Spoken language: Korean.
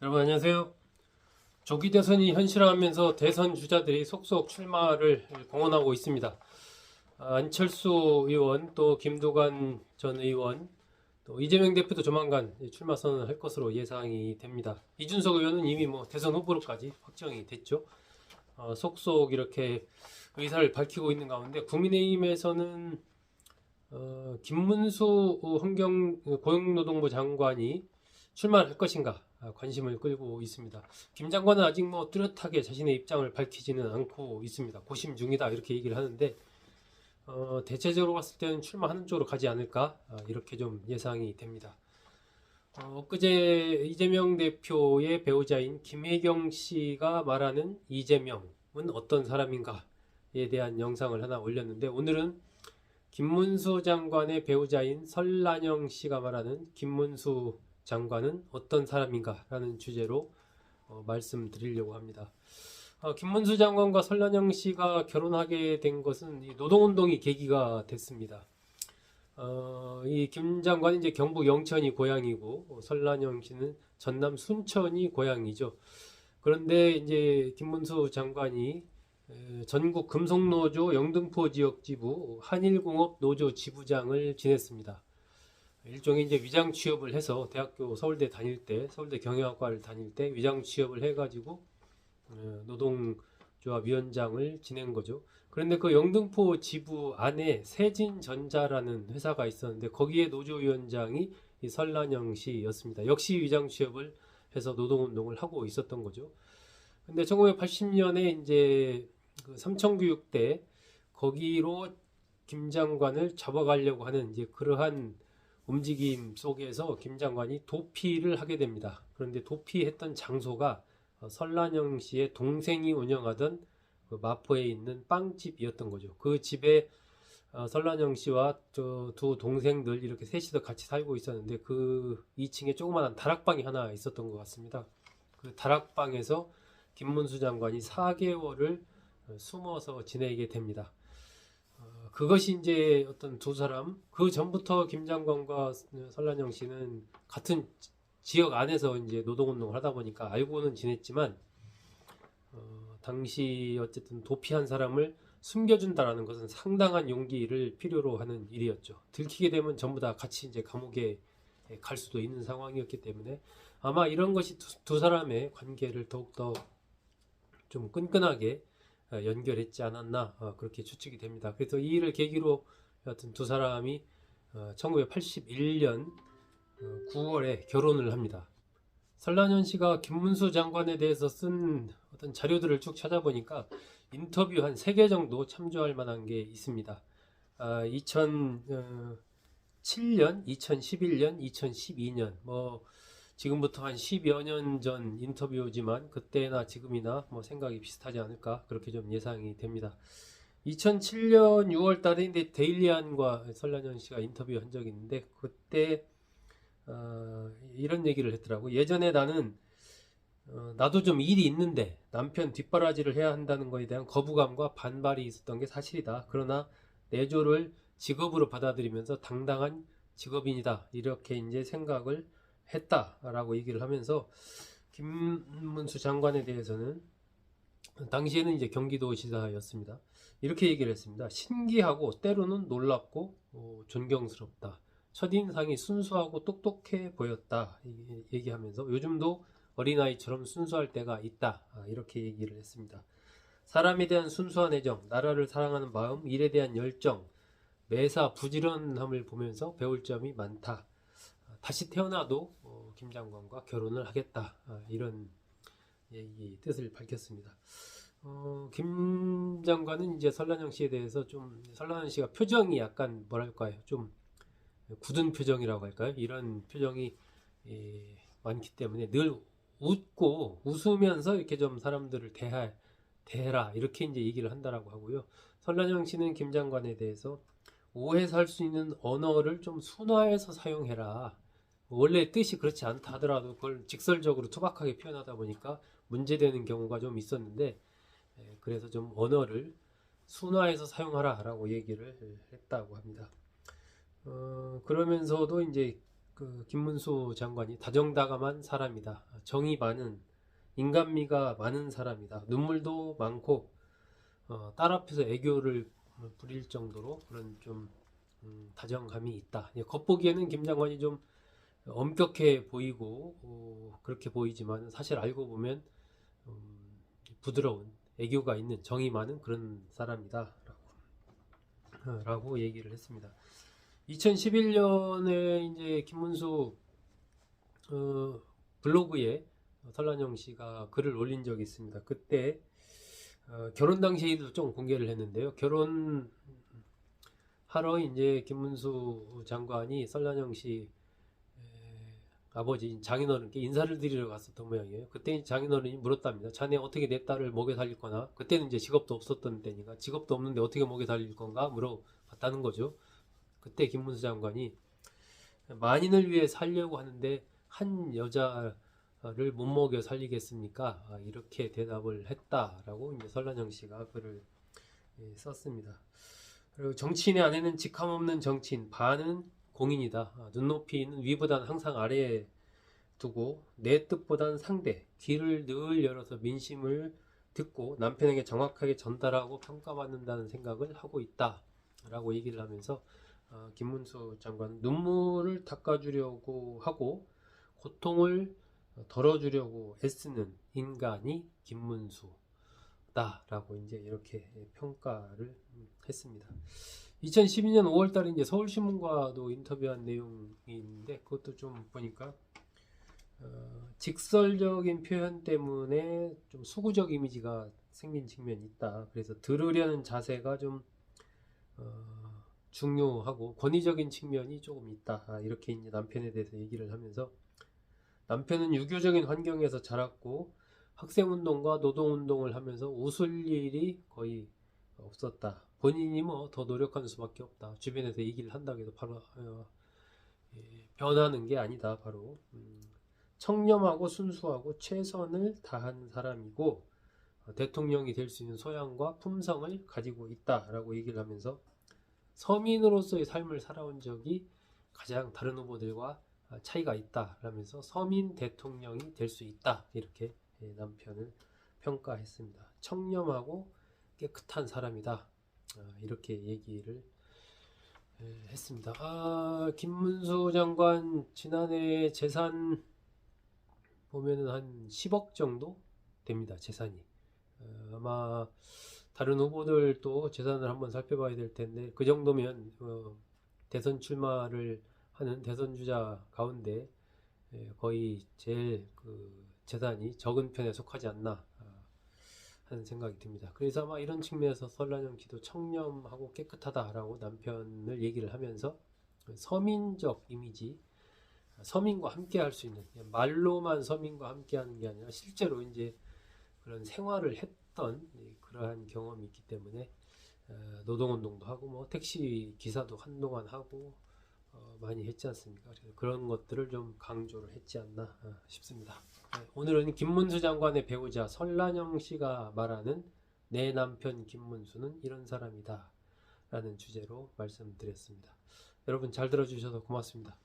여러분 안녕하세요. 조기 대선이 현실화하면서 대선 주자들이 속속 출마를 공언하고 있습니다. 아, 안철수 의원 또 김두관 전 의원 또 이재명 대표도 조만간 출마 선언을 할 것으로 예상이 됩니다. 이준석 의원은 이미 뭐 대선 후보로까지 확정이 됐죠. 어, 속속 이렇게 의사를 밝히고 있는 가운데 국민의힘에서는 어, 김문수 환경 고용노동부 장관이 출마할 것인가 아, 관심을 끌고 있습니다. 김 장관은 아직 뭐 뚜렷하게 자신의 입장을 밝히지는 않고 있습니다. 고심 중이다 이렇게 얘기를 하는데 어, 대체적으로 봤을 때는 출마하는 쪽으로 가지 않을까 아, 이렇게 좀 예상이 됩니다. 어, 엊그제 이재명 대표의 배우자인 김혜경 씨가 말하는 이재명은 어떤 사람인가에 대한 영상을 하나 올렸는데 오늘은 김문수 장관의 배우자인 설란영 씨가 말하는 김문수 장관은 어떤 사람인가라는 주제로 어, 말씀드리려고 합니다. 어, 김문수 장관과 설란영 씨가 결혼하게 된 것은 이 노동운동이 계기가 됐습니다. 어, 이김 장관은 이제 경북 영천이 고향이고 어, 설란영 씨는 전남 순천이 고향이죠. 그런데 이제 김문수 장관이 에, 전국 금속노조 영등포 지역 지부 한일공업 노조 지부장을 지냈습니다. 일종의 이제 위장 취업을 해서 대학교 서울대 다닐 때 서울대 경영학과를 다닐 때 위장 취업을 해가지고 어, 노동조합 위원장을 지낸 거죠. 그런데 그 영등포 지부 안에 세진전자라는 회사가 있었는데 거기에 노조위원장이 이 설란영 씨였습니다. 역시 위장 취업을 해서 노동운동을 하고 있었던 거죠. 근데 1980년에 이제 그 삼청교육 때 거기로 김 장관을 잡아가려고 하는 이제 그러한 움직임 속에서 김 장관이 도피를 하게 됩니다. 그런데 도피했던 장소가 어, 설란영 씨의 동생이 운영하던 그 마포에 있는 빵집이었던 거죠. 그 집에 어, 설란영 씨와 저두 동생들 이렇게 셋이서 같이 살고 있었는데 그 2층에 조그마한 다락방이 하나 있었던 것 같습니다. 그 다락방에서 김문수 장관이 4개월을 어, 숨어서 지내게 됩니다. 어, 그것이 이제 어떤 두 사람 그 전부터 김 장관과 설란영 씨는 같은 지- 지역 안에서 이제 노동운동을 하다 보니까 알고는 지냈지만 어, 당시 어쨌든 도피한 사람을 숨겨준다라는 것은 상당한 용기를 필요로 하는 일이었죠. 들키게 되면 전부 다 같이 이제 감옥에 갈 수도 있는 상황이었기 때문에 아마 이런 것이 두, 두 사람의 관계를 더욱더 좀 끈끈하게 어, 연결했지 않았나 어, 그렇게 추측이 됩니다. 그래서 이 일을 계기로 여하튼 두 사람이 1981년 9월에 결혼을 합니다. 설란현 씨가 김문수 장관에 대해서 쓴 어떤 자료들을 쭉 찾아보니까 인터뷰 한세개 정도 참조할 만한 게 있습니다. 아, 2007년, 2011년, 2012년, 뭐 지금부터 한 10여 년 전 인터뷰지만 그때나 지금이나 뭐 생각이 비슷하지 않을까 그렇게 좀 예상이 됩니다. 2007년 6월 달에 데일리안과 설란현 씨가 인터뷰한 적이 있는데 그때 어, 이런 얘기를 했더라고. 예전에 나는 어, 나도 좀 일이 있는데 남편 뒷바라지를 해야 한다는 것에 대한 거부감과 반발이 있었던 게 사실이다. 그러나 내조를 직업으로 받아들이면서 당당한 직업인이다. 이렇게 이제 생각을 했다라고 얘기를 하면서 김문수 장관에 대해서는 당시에는 이제 경기도지사였습니다. 이렇게 얘기를 했습니다. 신기하고 때로는 놀랍고 어, 존경스럽다. 첫인상이 순수하고 똑똑해 보였다. 이- 얘기하면서 요즘도 어린아이처럼 순수할 때가 있다. 아, 이렇게 얘기를 했습니다. 사람에 대한 순수한 애정, 나라를 사랑하는 마음, 일에 대한 열정, 매사 부지런함을 보면서 배울 점이 많다. 아, 다시 태어나도 어, 김 장관과 결혼을 하겠다. 아, 이런 얘기 뜻을 밝혔습니다. 어, 김 장관은 이제 설란영 씨에 대해서 좀 설란영 씨가 표정이 약간 뭐랄까요, 좀 굳은 표정이라고 할까요? 이런 표정이 예, 많기 때문에 늘 웃고 웃으면서 이렇게 좀 사람들을 대하, 대해라 이렇게 이제 얘기를 한다라고 하고요. 설란영 씨는 김 장관에 대해서 오해서 할수 있는 언어를 좀 순화해서 사용해라. 원래 뜻이 그렇지 않다 하더라도 그걸 직설적으로 투박하게 표현하다 보니까 문제되는 경우가 좀 있었는데 예, 그래서 좀 언어를 순화해서 사용하라라고 얘기를 했다고 합니다. 어, 그러면서도 이제 그 김문수 장관이 다정다감한 사람이다. 정이 많은 인간미가 많은 사람이다. 눈물도 많고 어, 딸 앞에서 애교를 부릴 정도로 그런 좀 음, 다정함이 있다. 예, 겉보기에는 김 장관이 좀 엄격해 보이고 어, 그렇게 보이지만 사실 알고 보면 음, 부드러운 애교가 있는 정이 많은 그런 사람이다. 라고, 어, 라고 얘기를 했습니다. 2011년에 이제 김문수 어, 블로그에 설란영 씨가 글을 올린 적이 있습니다. 그때 어, 결혼 당시에도 좀 공개를 했는데요. 결혼 하러 이제 김문수 장관이 설란영 씨 에, 아버지 장인어른께 인사를 드리러 갔었던 모양이에요. 그때 장인어른이 물었답니다. 자네 어떻게 내 딸을 먹여 살릴 거나? 그때는 이제 직업도 없었던 때니까 직업도 없는데 어떻게 먹여 살릴 건가 물어봤다는 거죠. 그때 김문수 장관이 만인을 위해 살려고 하는데 한 여자를 못 먹여 살리겠습니까? 아, 이렇게 대답을 했다라고 이제 설란영 씨가 글을 예, 썼습니다. 그리고 정치인의 아내는 직함 없는 정치인, 반은 공인이다. 아, 눈높이는 위보단 항상 아래에 두고 내 뜻보단 상대, 귀를 늘 열어서 민심을 듣고 남편에게 정확하게 전달하고 평가받는다는 생각을 하고 있다. 라고 얘기를 하면서 어, 김문수 장관은 눈물을 닦아주려고 하고 고통을 덜어주려고 애쓰는 인간이 김문수다라고 이제 이렇게 평가를 했습니다. 2012년 5월달에 이제 서울신문과도 인터뷰한 내용이 있는데 그것도 좀 보니까 어, 직설적인 표현 때문에 좀 수구적 이미지가 생긴 측면이 있다. 그래서 들으려는 자세가 좀 어, 중요하고 권위적인 측면이 조금 있다. 아, 이렇게 이제 남편에 대해서 얘기를 하면서 남편은 유교적인 환경에서 자랐고 학생운동과 노동운동을 하면서 웃을 일이 거의 없었다. 본인이 뭐 더 노력하는 수밖에 없다. 주변에서 얘기를 한다고 해도 바로 어, 예, 변하는 게 아니다. 바로 음, 청렴하고 순수하고 최선을 다한 사람이고 어, 대통령이 될 수 있는 소양과 품성을 가지고 있다라고 얘기를 하면서 서민으로서의 삶을 살아온 적이 가장 다른 후보들과 차이가 있다라면서 서민 대통령이 될 수 있다 이렇게 예, 남편을 평가했습니다. 청렴하고 깨끗한 사람이다 아, 이렇게 얘기를 예, 했습니다. 아, 김문수 장관 지난해 재산 보면은 한 10억 정도 됩니다. 재산이 어, 아마 다른 후보들도 재산을 한번 살펴봐야 될 텐데 그 정도면 어, 대선 출마를 하는 대선 주자 가운데 예, 거의 제일 그 재산이 적은 편에 속하지 않나 아, 하는 생각이 듭니다. 그래서 아마 이런 측면에서 설란영 기도 청렴하고 깨끗하다라고 남편을 얘기를 하면서 서민적 이미지 서민과 함께 할 수 있는 말로만 서민과 함께 하는 게 아니라 실제로 이제 그런 생활을 했던 그러한 경험이 있기 때문에 어, 노동운동도 하고 뭐 택시 기사도 한동안 하고 어, 많이 했지 않습니까? 그래서 그런 것들을 좀 강조를 했지 않나 어, 싶습니다. 네, 오늘은 김문수 장관의 배우자 설란영 씨가 말하는 내 남편 김문수는 이런 사람이다 라는 주제로 말씀드렸습니다. 여러분 잘 들어주셔서 고맙습니다.